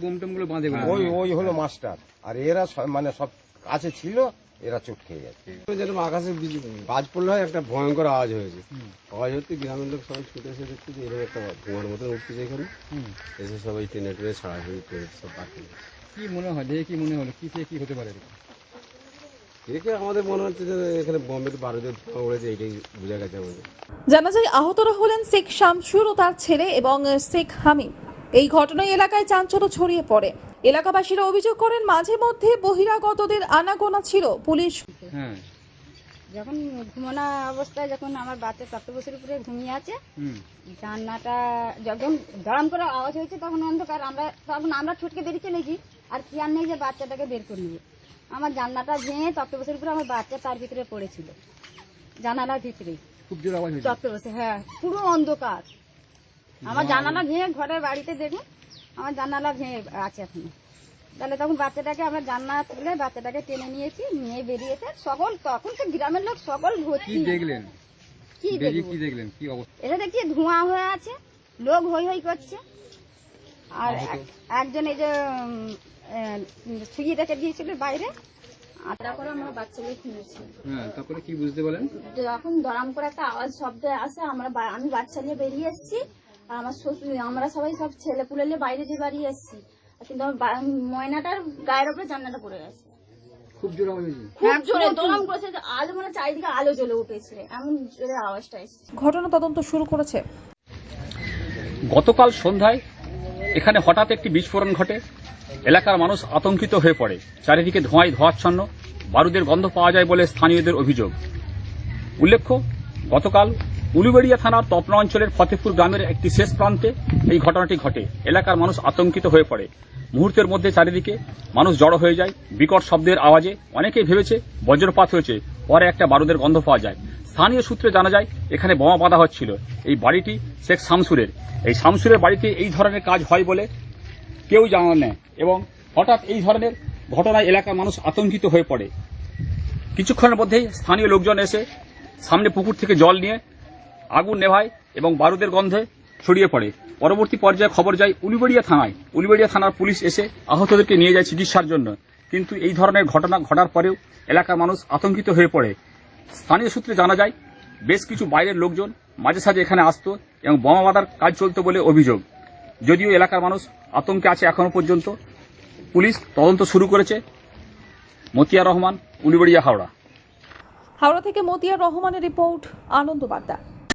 Bomb টোমগুলো বাঁধে ওই ওই হলো মাস্টার। আর এরা সব- মানে সব কাছে ছিল এরা চুপ খেয়ে গেছে। যেরকম আকাশে বাজ পড়লে হয় একটা ভয়ঙ্কর আওয়াজ হয়েছে আওয়াজ হতে গ্রামের লোক সবাই ছুটে এসে দেখছে যে এরকম একটা ধোঁয়ার মতন উঠতেছে এখানে এসে সবাই ট্রেনে ট্রেনে ছাড়াছাড়ি করে সব বাকি। কি মনে হয় দেখে কি মনে হলো? কি থেকে কি হতে পারে? দেখে আমাদের মনে হচ্ছে যে এখানে বম্বেতে বারোদের ধোঁয়া উড়েছে এইটাই বোঝা গেছে আমাদের। জানা যায় আহতরা হলেন শেখ শামসুর ও তার ছেলে এবং শেখ হামিম। এই ঘটনায় এলাকায় চাঞ্চল্য ছড়িয়ে পড়ে। এলাকাবাসীরা অভিযোগ করেন মাঝে মধ্যে বহিরাগতদের আনাগোনা ছিল। পুলিশ হ্যাঁ। যখন ঘুমোনা অবস্থায় যখন আমার বাচ্চা সপ্ত বছর উপরে ঘুমিয়ে আছে হুম। জান্নাটা যখন গরম করে আওয়াজ হয়েছে তখন অন্ধকার। আমরা তখন আমরা ছুটকে বেরিয়ে চলেছি আর কি আর নেই যে বাচ্চাটাকে বের করে নিবে আমার জান্নাটা ভেঙে তপ্ত বছর উপরে আমার বাচ্চা তার ভিতরে পড়েছিল। জানালার ভিতরে খুব জোর আওয়াজ হয়েছে? বছর হ্যাঁ। পুরো অন্ধকার। আমার জানালা ভেঙে ঘরের বাড়িতে দেখুন আমার জানালা ভেঙে আছে এখন। তাহলে তখন বাচ্চাটাকে আমরা জানলা তুলে বাচ্চাটাকে টেনে নিয়েছি নিয়ে বেরিয়েছে। সকল তখন তো গ্রামের লোক সকল ভর্তি। দেখলেন? কি বেরিয়ে দেখব? কি দেখলেন? কি অবস্থা? এটা দেখছি ধোঁয়া হয়ে আছে লোক হই হই করছে। আর এক- একজন এই যে ছুঁয়ে রেখে দিয়েছিল বাইরে। করে আমরা বাচ্চাকে কিনেছি হ্যাঁ তারপরে কি বুঝতে বলেন যখন দরাম করে একটা আওয়াজ শব্দ আসে আমরা আমি বাচ্চা নিয়ে বেরিয়ে এসেছি। আর আমার শ্বশুর আমরা সবাই সব ছেলে পুলে বাইরে দিয়ে বাড়িয়ে এসেছি কিন্তু আমার ময়নাটার গায়ের উপরে জান্নাটা পড়ে গেছে। খুব জোর আওয়াজ হয়েছে। খুব জোরে দরাম করেছে আলো মানে চারিদিকে আলো জ্বলে উঠেছে এমন জোরে আওয়াজটা এসেছে। ঘটনা তদন্ত শুরু করেছে। গতকাল সন্ধ্যায় এখানে হঠাৎ একটি বিস্ফোরণ ঘটে। এলাকার মানুষ আতঙ্কিত হয়ে পড়ে। চারিদিকে ধোঁয়ায় ধোঁয়াচ্ছন্ন বারুদের গন্ধ পাওয়া যায় বলে স্থানীয়দের অভিযোগ। উল্লেখ্য গতকাল উলুবেড়িয়া থানার তপনা অঞ্চলের ফতেপুর গ্রামের একটি শেষ প্রান্তে এই ঘটনাটি ঘটে। এলাকার মানুষ আতঙ্কিত হয়ে পড়ে। মুহূর্তের মধ্যে চারিদিকে মানুষ জড়ো হয়ে যায়। বিকট শব্দের আওয়াজে অনেকেই ভেবেছে বজ্রপাত হয়েছে। পরে একটা বারুদের গন্ধ পাওয়া যায়। স্থানীয় সূত্রে জানা যায়, এখানে বোমা বাঁধা হচ্ছিল। এই বাড়িটি শেখ শামসুরের। এই শামসুরের বাড়িতে এই ধরনের কাজ হয় বলে কেউ জানা নেয় এবং হঠাৎ এই ধরনের ঘটনায় এলাকার মানুষ আতঙ্কিত হয়ে পড়ে। কিছুক্ষণের মধ্যেই স্থানীয় লোকজন এসে সামনে পুকুর থেকে জল নিয়ে আগুন নেভায় এবং বারুদের গন্ধে ছড়িয়ে পড়ে। পরবর্তী পর্যায়ে খবর যায় উলিবেড়িয়া থানায়। উলিবেড়িয়া থানার পুলিশ এসে আহতদেরকে নিয়ে যায় চিকিৎসার জন্য। কিন্তু এই ধরনের ঘটনা ঘটার পরেও এলাকার মানুষ আতঙ্কিত হয়ে পড়ে। স্থানীয় সূত্রে জানা যায়, বেশ কিছু বাইরের লোকজন মাঝে সাঝে এখানে আসতো এবং বোমা বাঁধার কাজ চলতো বলে অভিযোগ। যদিও এলাকার মানুষ আতঙ্কে আছে এখনও পর্যন্ত, পুলিশ তদন্ত শুরু করেছে। মতিয়া রহমান, উলিবেড়িয়া হাওড়া। হাওড়া থেকে মতিয়া রহমানের রিপোর্ট, আনন্দ বার্তা।